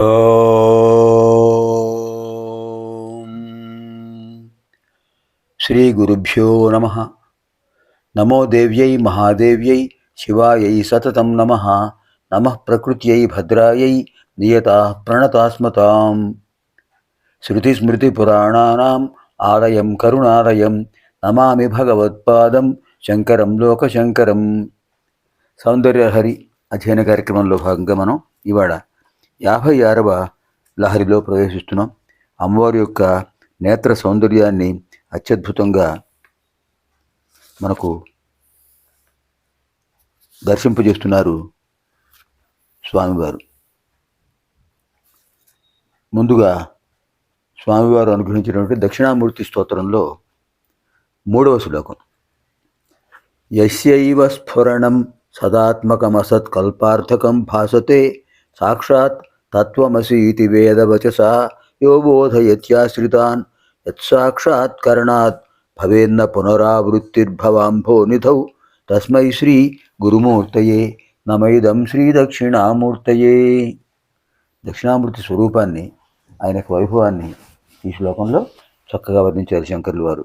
శ్రీ గురుభ్యో నమ. నమో దేవ్యై మహాదేవ్యై శివాయై సతతం నమ. నమ ప్రకృత్యై భద్రాయై నియత ప్రణతాస్మతాం. శృతిస్మృతిపురాణానాం ఆలయం కరుణాలయం. నమామి భగవత్పాదం శంకరం లోకశంకరం. సౌందర్యహరి అధ్యయన కార్యక్రమంలో భాగంగా మనం ఇవాళ యాభై ఆరవ లహరిలో ప్రవేశిస్తున్నాం. అమ్మవారి యొక్క నేత్ర సౌందర్యాన్ని అత్యద్భుతంగా మనకు దర్శింపజేస్తున్నారు స్వామివారు. ముందుగా స్వామివారు అనుగ్రహించినటువంటి దక్షిణామూర్తి స్తోత్రంలో మూడవ శ్లోకం. యస్యైవ స్ఫురణం సదాత్మకమసత్కల్పార్థకం భాసతే సాక్షాత్ తత్వమసి ఇతి వేదవచసా. యో బోధయత్యాశ్రితాన్ యత్సాక్షాత్కరణాత్ భవేన్న పునరావృత్తిర్భవాంభో నిధౌ. తస్మై శ్రీ గురుమూర్తయే. నమైదం శ్రీ దక్షిణామూర్తయే. దక్షిణామూర్తి స్వరూపాన్ని ఆయన వైభవాన్ని ఈ శ్లోకంలో చక్కగా వర్ణించారు శంకర్లు వారు.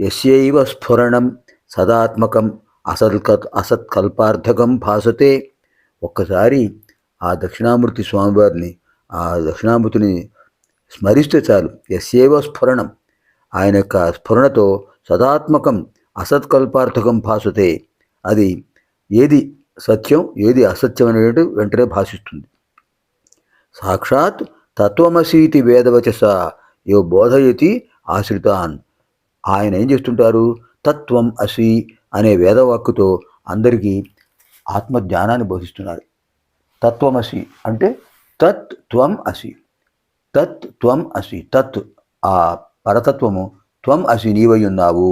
ఎస్యైవ స్ఫురణం సదాత్మకం అసత్క అసత్కల్పార్థకం భాసతే. ఒక్కసారి ఆ దక్షిణామూర్తి స్వామివారిని ఆ దక్షిణామూర్తిని స్మరిస్తే చాలు. యస్యేవ స్ఫురణం. ఆయన యొక్క స్ఫురణతో సదాత్మకం అసత్కల్పార్థకం భాసతే. అది ఏది సత్యం ఏది అసత్యం అనేటు వెంటనే భాషిస్తుంది. సాక్షాత్ తత్వమసీతి వేదవచస యో బోధయతి ఆశ్రితాన్. ఆయన ఏం చేస్తుంటారు? తత్వం అసి అనే వేదవాక్కుతో అందరికీ ఆత్మజ్ఞానాన్ని బోధిస్తున్నారు. తత్వమసి అంటే తత్ త్వం అసి. తత్ త్వం అసి. తత్ ఆ పరతత్వము త్వం అసి నీవై ఉన్నావు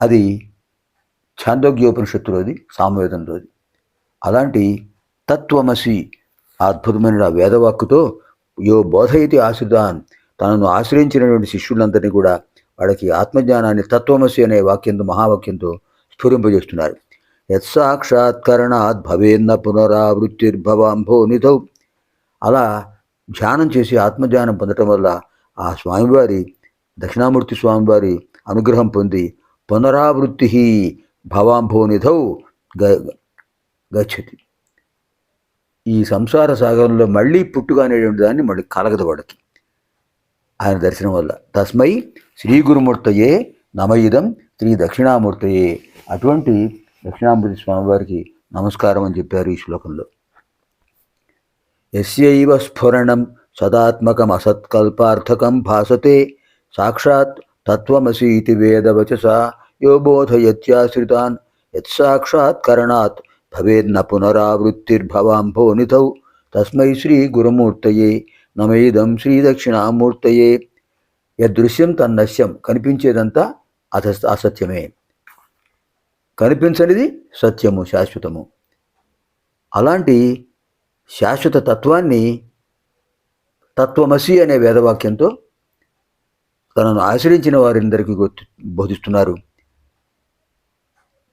అది ఛాందోగ్యోపనిషత్తులోది సామవేదంలోది. అలాంటి తత్వమసి ఆ అద్భుతమైన వేదవాక్కుతో యో బోధయితి ఆశ్రితాన్ తనను ఆశ్రయించినటువంటి శిష్యులందరినీ కూడా వాళ్ళకి ఆత్మజ్ఞానాన్ని తత్వమసి అనే వాక్యంతో మహావాక్యంతో స్ఫురింపజేస్తున్నారు. యత్సాక్షాత్కరణాత్ భవేన్న పునరావృత్తిర్భవాంభో నిధౌ. అలా ధ్యానం చేసి ఆత్మజ్ఞానం పొందటం వల్ల ఆ స్వామివారి దక్షిణామూర్తి స్వామివారి అనుగ్రహం పొంది పునరావృత్తి భవాంభో నిధౌ గ గచ్చతి. ఈ సంసార సాగరంలో మళ్ళీ పుట్టుకనేటువంటి దాన్ని మళ్ళీ కలగదు వాడికి. ఆయన దర్శనం వల్ల. తస్మై శ్రీ గురుమూర్తయే నమయుధం శ్రీ దక్షిణామూర్తయే. అటువంటి దక్షిణామూర్తి స్వామివారికి నమస్కారం అని చెప్పారు ఈ శ్లోకంలో. ఎస్యైవ స్ఫురణం సదాత్మకం అసత్కల్పార్థకం భాసతే సాక్షాత్ తత్వమసి ఇది వేదవచసా యో బోధయత్యాశ్రితాన్ యత్సాక్షాత్కరణాత్ భవేద్న పునరావృత్తిర్భవాంభో నిధౌ తస్మై శ్రీ గురుమూర్తయే నమేదం శ్రీ దక్షిణామూర్తయే. యదృశ్యం తన్నశ్యం కనిపించేదంతా అస అసత్యమే. కనిపించనిది సత్యము శాశ్వతము. అలాంటి శాశ్వత తత్వాన్ని తత్వమసి అనే వేదవాక్యంతో తనను ఆశ్రయించిన వారందరికీ గుర్తు బోధిస్తున్నారు.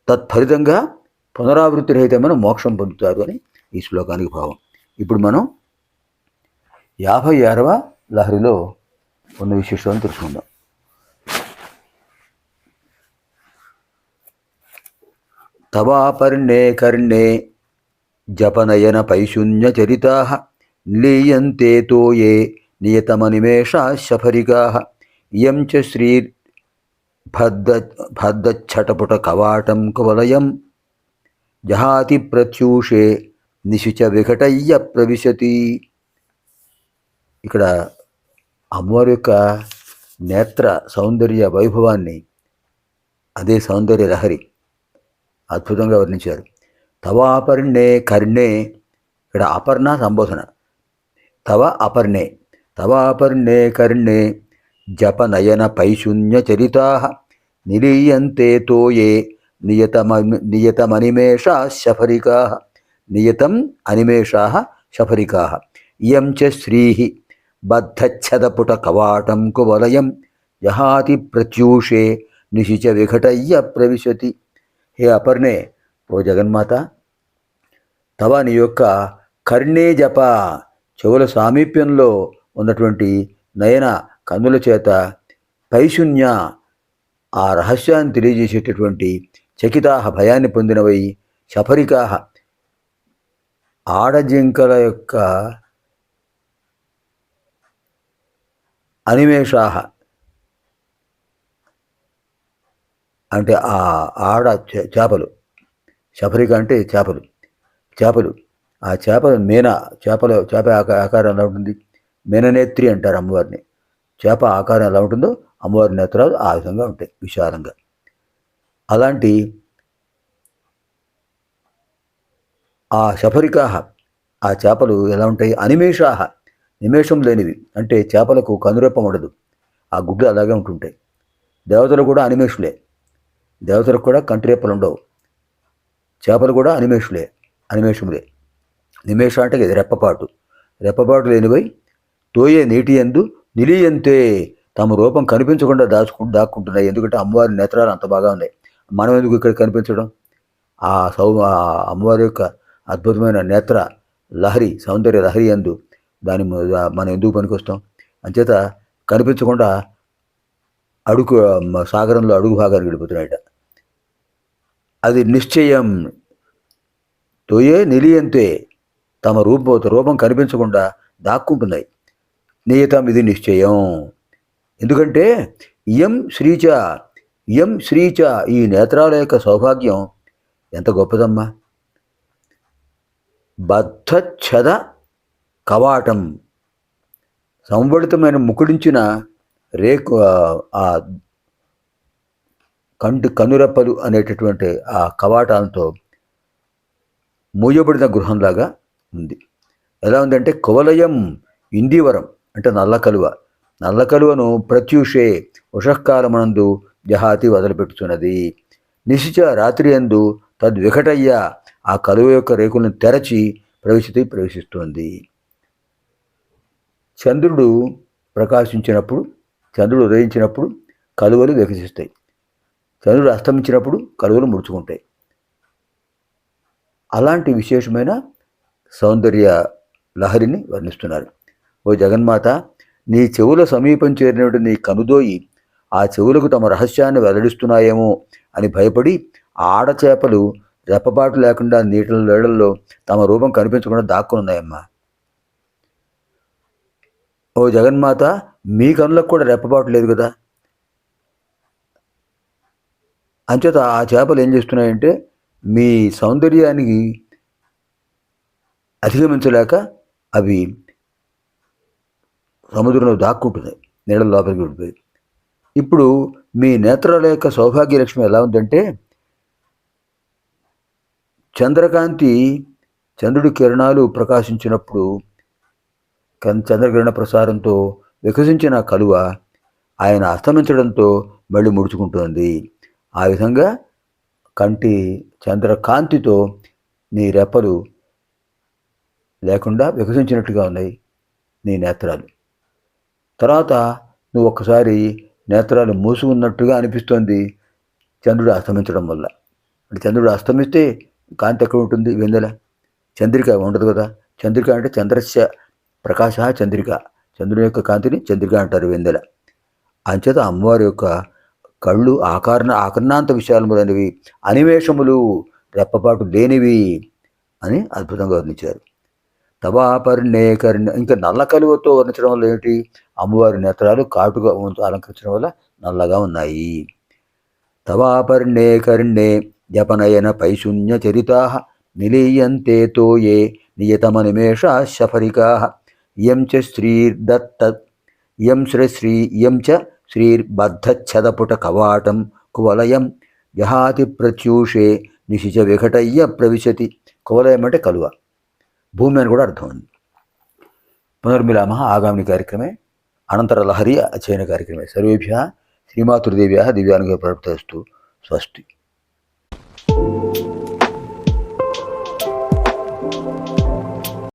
తత్ఫలితంగా పునరావృత్తి రహితమైన మోక్షం పొందుతారు అని ఈ శ్లోకానికి భావం. ఇప్పుడు మనం యాభై ఆరవ లహరిలో ఉన్న విశేషాలను తెలుసుకుందాం. తవాపర్ణే కర్ణే జపనయన పైశూన్య చరితా నిలీయంతే తోయే నియతమనిమేషా శఫరికా ఇయం చ శ్రీ భద్ద భద్దచ్చటపుట కవాటం కవలయం జహాతి ప్రత్యూషే నిశుచ విఘటయ్య ప్రవిశతి. ఇక్కడ అమ్మవారి యొక్క నేత్ర సౌందర్య వైభవాన్ని అదే సౌందర్య లహరి అద్భుతంగా వర్ణించారు. తవాపర్ణే కర్ణే ఇక్కడ అపర్ణ సంబోధన. తవ అపర్ణే తవాపర్ణే కర్ణే జపనయన పైశూన్య చరితా నిలీయంతే తోయే నియతమ నియతమనిమేషా శఫరికా నియతం అనిమేషా శఫరికా. ఇయం చ శ్రీ బద్ధచ్చదపుట కవాటం కువలయం యహాతి ప్రత్యూషే నిశిచ విఘటయ్య ప్రవిశతి. హే అపర్ణే ఓ జగన్మాత. తవ నీ యొక్క కర్ణే జప చెవుల సామీప్యంలో ఉన్నటువంటి నయన కన్నుల చేత పైశూన్య ఆ రహస్యాన్ని తెలియజేసేటటువంటి చకితాహ భయాన్ని పొందినవై శఫరికాహ ఆడజింకల యొక్క అనిమేషాహ. అంటే ఆ ఆడ చే- చేపలు. శఫరిక అంటే చేపలు. చేపలు. ఆ చేపలు మీన చేపల చేప ఆకారం ఎలా ఉంటుంది? మీననేత్రి అంటారు అమ్మవారిని. చేప ఆకారం ఎలా ఉంటుందో అమ్మవారి నేత్రాలు ఆ విధంగా ఉంటాయి విశాలంగా. అలాంటి ఆ శఫరికాహ ఆ చేపలు ఎలా ఉంటాయి? అనిమేషాహ. నిమేషం లేనివి. అంటే చేపలకు కనురెప్పం ఉండదు. ఆ గుడ్లు అలాగే ఉంటుంటాయి. దేవతలు కూడా అనిమేషులే. దేవతలకు కూడా కంటిరెప్పలు ఉండవు చేపలు కూడా అనిమేషులే అనిమేషములే. నిమేష అంటే ఇది రెప్పపాటు. రెప్పపాటు లేనివై తోయే నీటి ఎందు నిలియంతే తమ రూపం కనిపించకుండా దాచుకు దాక్కుంటున్నాయి. ఎందుకంటే అమ్మవారి నేత్రాలు అంత బాగా ఉన్నాయి. మనం ఎందుకు ఇక్కడ కనిపించడం? ఆ సౌ ఆ అమ్మవారి యొక్క అద్భుతమైన నేత్ర లహరి సౌందర్య లహరి ఎందు దాని మనం ఎందుకు పనికొస్తాం? అంచేత కనిపించకుండా అడుగు సాగరంలో అడుగు భాగానికి వెళ్ళిపోతున్నాయట. అది నిశ్చయం. తోయే నిలియంతే తమ రూపం రూపం కనిపించకుండా దాక్కుంటున్నాయి. నియతం ఇది నిశ్చయం. ఎందుకంటే ఇయం శ్రీచ ఇయం శ్రీచ ఈ నేత్రాల యొక్క సౌభాగ్యం ఎంత గొప్పదమ్మా. బద్ధఛద కవాటం. సంవడితమైన ముకుడించిన రేకు ఆ కంటి కనురెప్పలు అనేటటువంటి ఆ కవాటాలతో మూయబడిన గృహంలాగా ఉంది. ఎలా ఉందంటే కువలయం ఇందివరం అంటే నల్ల కలువ. నల్ల కలువను ప్రత్యూషే ఉషకాలమనందు జహాతి వదిలిపెట్టుచున్నది. నిశిచ రాత్రి అందు తద్వికటయ్య ఆ కలువ యొక్క రేకులను తెరచి ప్రవేశితి ప్రవేశిస్తుంది. చంద్రుడు ప్రకాశించినప్పుడు చంద్రుడు ఉదయించినప్పుడు కలువలు వికసిస్తాయి. చంద్రుడు అస్తమించినప్పుడు కలువలు ముడుచుకుంటాయి. అలాంటి విశేషమైన సౌందర్య లహరిని వర్ణిస్తున్నారు. ఓ జగన్మాత నీ చెవుల సమీపం చేరినటువంటి నీ కనుదోయి ఆ చెవులకు తమ రహస్యాన్ని వెల్లడిస్తున్నాయేమో అని భయపడి ఆడచేపలు రెప్పబాటు లేకుండా నీటిలో నీళ్ళల్లో తమ రూపం కనిపించకుండా దాక్కున్నాయమ్మా ఓ జగన్మాత మీ కనులకు కూడా రెప్పబాటు లేదు కదా? అంచేత ఆ చేపలు ఏం చేస్తున్నాయంటే మీ సౌందర్యానికి అధిగమించలేక అవి సముద్రంలో దాక్కుంటున్నాయి నీళ్ళ లోపలికి వెళ్ళిపోయి ఇప్పుడు మీ నేత్రాల యొక్క సౌభాగ్య లక్ష్మి ఎలా ఉందంటే చంద్రకాంతి చంద్రుడి కిరణాలు ప్రకాశించినప్పుడు కన్- చంద్రకిరణ ప్రసారంతో వికసించిన కలువ ఆయన అస్తమించడంతో మళ్ళీ ముడుచుకుంటోంది. ఆ విధంగా కంటి చంద్రకాంతితో నీ రెప్పలు లేకుండా వికసించినట్టుగా ఉన్నాయి నీ నేత్రాలు. తర్వాత నువ్వు ఒక్కసారి నేత్రాలు మూసుకున్నట్టుగా అనిపిస్తోంది చంద్రుడు అస్తమించడం వల్ల. అంటే చంద్రుడు అస్తమిస్తే కాంతి ఎక్కడ ఉంటుంది? వెన్నెల. చంద్రిక ఉండదు కదా. చంద్రిక అంటే చంద్రస్య ప్రకాశ చంద్రిక. చంద్రుని యొక్క కాంతిని చంద్రిక అంటారు వెన్నెల. అంచేత అమ్మవారి యొక్క కళ్ళు ఆకారణ ఆకర్ణాంత విశాలములైనవి అనివేషములు రెప్పపాటు లేనివి అని అద్భుతంగా వర్ణించారు. తవాపర్ణే కర్ణ ఇంకా నల్ల కలువతో వర్ణించడం వల్ల ఏమిటి? అమ్మవారి నేత్రాలు కాటుగా అలంకరించడం వల్ల నల్లగా ఉన్నాయి. తవాపర్ణే కర్ణే జపనయన పైశూన్య చరితా నిలీయంతే తోయే నియతమనిమేషా శఫరికా. ఇయం చ శ్రీర్దత్త ఇయం శ్రీ శ్రీ ఇయం చ శ్రీర్బద్ధఛదపుట కవాటం కువలయం జహాతి ప్రత్యూషే నిశిచ విఘటయ్య ప్రవిశతి కువలయం అంటే కలువ। భూమి అని కూడా అర్థం ఉంది। పునర్మిలామ ఆగామిని కార్యక్రమే అనంతరలహరి అధ్యయన కార్యక్రమే. సర్వేభ్య శ్రీమాతృదేవ్యా దివ్యానుగ ప్రవర్తస్తు స్వస్తి।